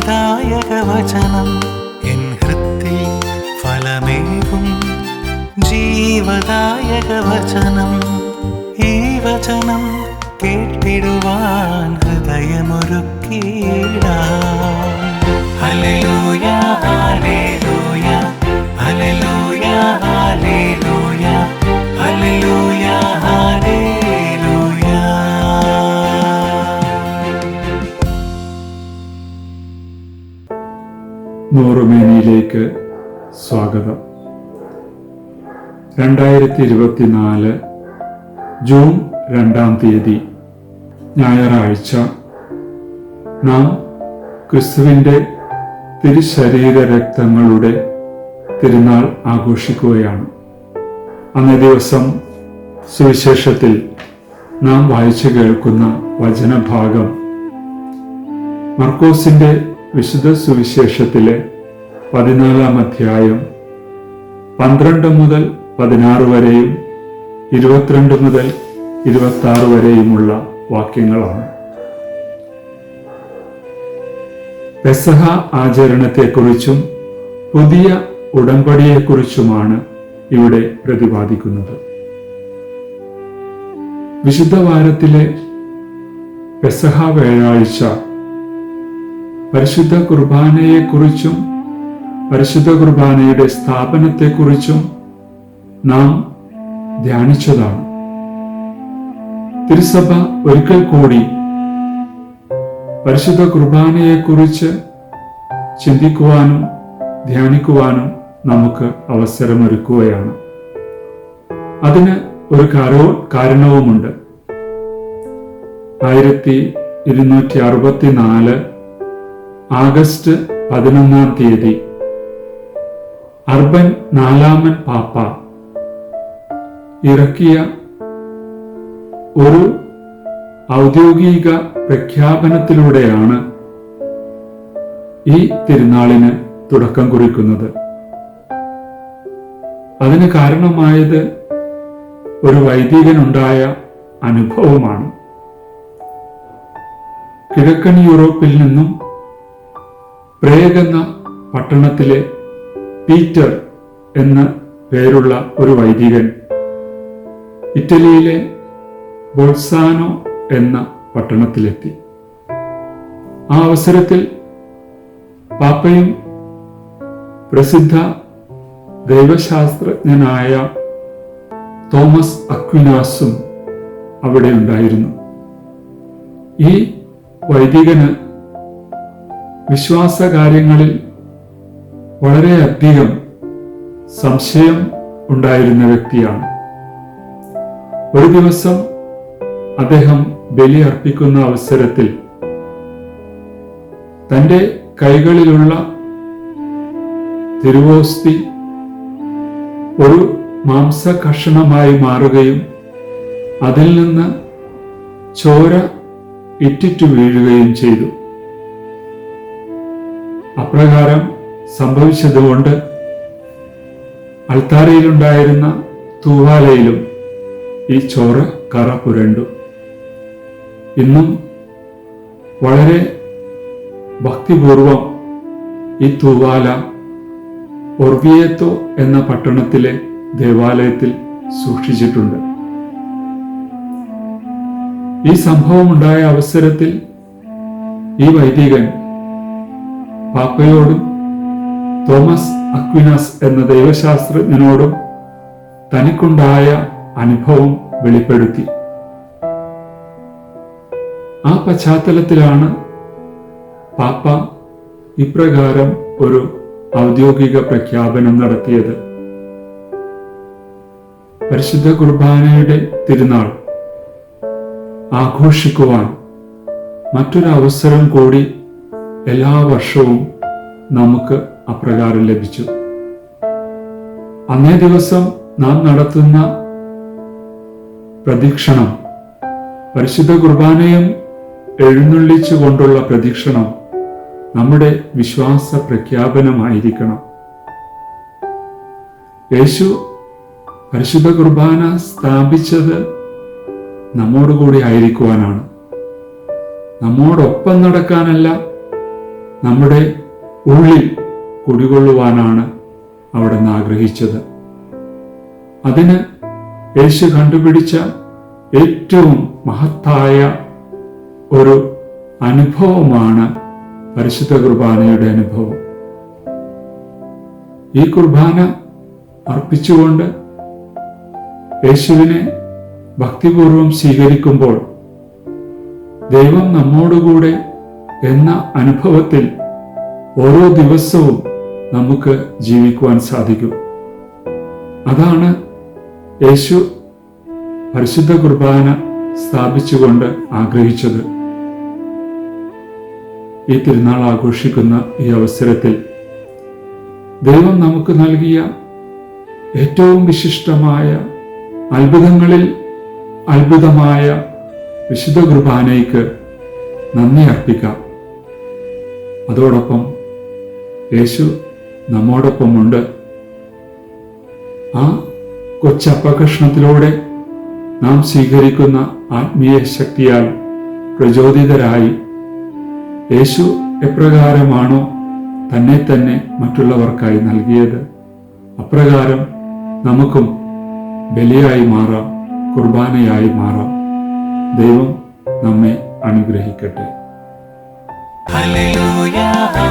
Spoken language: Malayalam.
മുക്തിദായക വചനം എൻ ഹൃത്തിൽ ഫലമേകും ജീവദായക വചനം ഈ വചനം കേട്ടിടുവാൻ ഹൃദയമൊരുക്കിയിടാം ഹല്ലേലൂയ ഹല്ലേലൂയ ഹല്ലേലൂയ ഹല്ലേലൂയ നൂറുമേനിയിലേക്ക് സ്വാഗതം. രണ്ടായിരത്തി ഇരുപത്തിനാല് ജൂൺ രണ്ടാം തീയതി ഞായറാഴ്ച. നാം ക്രിസ്തുവിന്റെ തിരുശരീര രക്തങ്ങളുടെ തിരുനാൾ ആഘോഷിക്കുകയാണ്. അന്നേ ദിവസം സുവിശേഷത്തിൽ നാം വായിച്ചു കേൾക്കുന്ന വചനഭാഗം. മർക്കോസിന്റെ വിശുദ്ധ സുവിശേഷത്തിലെ പതിനാലാം അധ്യായം. പന്ത്രണ്ട് മുതൽ പതിനാറ് വരെയും ഇരുപത്തിരണ്ട് മുതൽ ഇരുപത്തി വരെയുമുള്ള വാക്യങ്ങളാണ്. പെസഹ ആചരണത്തെക്കുറിച്ചും പുതിയ ഉടമ്പടിയെക്കുറിച്ചുമാണ് ഇവിടെ പ്രതിപാദിക്കുന്നത്. വിശുദ്ധ വാരത്തിലെ പെസഹ വ്യാഴാഴ്ച പരിശുദ്ധ കുർബാനയെക്കുറിച്ചും പരിശുദ്ധ കുർബാനയുടെ സ്ഥാപനത്തെക്കുറിച്ചും നാം ധ്യാനിച്ചതാണ്. തിരുസഭ ഒരിക്കൽ കൂടി പരിശുദ്ധ കുർബാനയെക്കുറിച്ച് ചിന്തിക്കുവാനും ധ്യാനിക്കുവാനും നമുക്ക് അവസരമൊരുക്കുകയാണ്. അതിന് ഒരു കാരോ കാരണവുമുണ്ട്. ആയിരത്തി ഇരുന്നൂറ്റി അറുപത്തിനാല് ആഗസ്റ്റ് പതിനൊന്നാം തീയതി അർബൻ നാലാമൻ പാപ്പ. ഇറക്കിയ ഒരു ഔദ്യോഗിക പ്രഖ്യാപനത്തിലൂടെയാണ് ഈ തിരുനാളിന് തുടക്കം കുറിക്കുന്നത്. അതിന് കാരണമായത് ഒരു വൈദികനുണ്ടായ അനുഭവമാണ്. കിഴക്കൻ യൂറോപ്പിൽ നിന്നും പ്രേഗ് എന്ന പട്ടണത്തിലെ പീറ്റർ എന്ന പേരുള്ള ഒരു വൈദികൻ. ഇറ്റലിയിലെ ബോൾസാനോ എന്ന പട്ടണത്തിലെത്തി. ആ അവസരത്തിൽ പാപ്പയും പ്രസിദ്ധ ദൈവശാസ്ത്രജ്ഞനായ തോമസ് അക്വിനാസും അവിടെ ഉണ്ടായിരുന്നു. ഈ വൈദികന് വിശ്വാസ കാര്യങ്ങളിൽ വളരെയധികം സംശയം ഉണ്ടായിരുന്ന വ്യക്തിയാണ്. ഒരു ദിവസം അദ്ദേഹം ബലി അർപ്പിക്കുന്ന അവസരത്തിൽ തന്റെ കൈകളിലുള്ള തിരുവോസ്തി ഒരു മാംസ കഷണമായി മാറുകയും അതിൽ നിന്ന് ചോര ഇറ്റിറ്റു വീഴുകയും ചെയ്തു. അപ്രകാരം സംഭവിച്ചതുകൊണ്ട് അൾത്താരയിലുണ്ടായിരുന്ന തൂവാലയിലും ഈ ചോറ് കറ പുരണ്ടു. ഇന്നും വളരെ ഭക്തിപൂർവം ഈ തൂവാല ഒർവിയത്തോ എന്ന പട്ടണത്തിലെ ദേവാലയത്തിൽ സൂക്ഷിച്ചിട്ടുണ്ട്. ഈ സംഭവം ഉണ്ടായ അവസരത്തിൽ ഈ വൈദികൻ പാപ്പയോടും തോമസ് അക്വിനാസ് എന്ന ദൈവശാസ്ത്രജ്ഞനോടും തനിക്കുണ്ടായ അനുഭവം വെളിപ്പെടുത്തി. ആ പശ്ചാത്തലത്തിലാണ് പാപ്പ ഇപ്രകാരം ഒരു ഔദ്യോഗിക പ്രഖ്യാപനം നടത്തിയത്. പരിശുദ്ധ കുർബാനയുടെ തിരുനാൾ ആഘോഷിക്കുവാൻ മറ്റൊരു അവസരം കൂടി എല്ലാ വർഷവും നമുക്ക് അപ്രകാരം ലഭിച്ചു. അന്നേ ദിവസം നാം നടത്തുന്ന പ്രദീക്ഷണം പരിശുദ്ധ കുർബാനയും എഴുന്നള്ളിച്ചു കൊണ്ടുള്ള പ്രദീക്ഷണം നമ്മുടെ വിശ്വാസ പ്രഖ്യാപനമായിരിക്കണം. യേശു പരിശുദ്ധ കുർബാന സ്ഥാപിച്ചത് നമ്മോടുകൂടി ആയിരിക്കുവാനാണ്. നമ്മോടൊപ്പം നടക്കാനല്ല നമ്മുടെ ഉള്ളിൽ കുടികൊള്ളുവാനാണ് അവിടെ നിന്ന് ആഗ്രഹിച്ചത്. അതിന് യേശു കണ്ടുപിടിച്ച ഏറ്റവും മഹത്തായ ഒരു അനുഭവമാണ് പരിശുദ്ധ കുർബാനയുടെ അനുഭവം. ഈ കുർബാന അർപ്പിച്ചുകൊണ്ട് യേശുവിനെ ഭക്തിപൂർവം സ്വീകരിക്കുമ്പോൾ ദൈവം നമ്മോടുകൂടെ എന്ന അനുഭവത്തിൽ ഓരോ ദിവസവും നമുക്ക് ജീവിക്കുവാൻ സാധിക്കും. അതാണ് യേശു പരിശുദ്ധ കുർബാന സ്ഥാപിച്ചുകൊണ്ട് ആഗ്രഹിച്ചത്. ഈ തിരുനാൾ ആഘോഷിക്കുന്ന ഈ അവസരത്തിൽ ദൈവം നമുക്ക് നൽകിയ ഏറ്റവും വിശിഷ്ടമായ അത്ഭുതങ്ങളിൽ അത്ഭുതമായ വിശുദ്ധ കുർബാനയ്ക്ക് നന്ദി അർപ്പിക്കാം. അതോടൊപ്പം യേശു നമ്മോടൊപ്പമുണ്ട്. ആ കൊച്ചപ്പകഷ്ണത്തിലൂടെ നാം സ്വീകരിക്കുന്ന ആത്മീയ ശക്തിയാൽ പ്രചോദിതരായി. യേശു എപ്രകാരമാണോ തന്നെ തന്നെ മറ്റുള്ളവർക്കായി നൽകിയത്? അപ്രകാരം നമുക്കും ബലിയായി മാറാം കുർബാനയായി മാറാം. ദൈവം നമ്മെ അനുഗ്രഹിക്കട്ടെ. Hallelujah.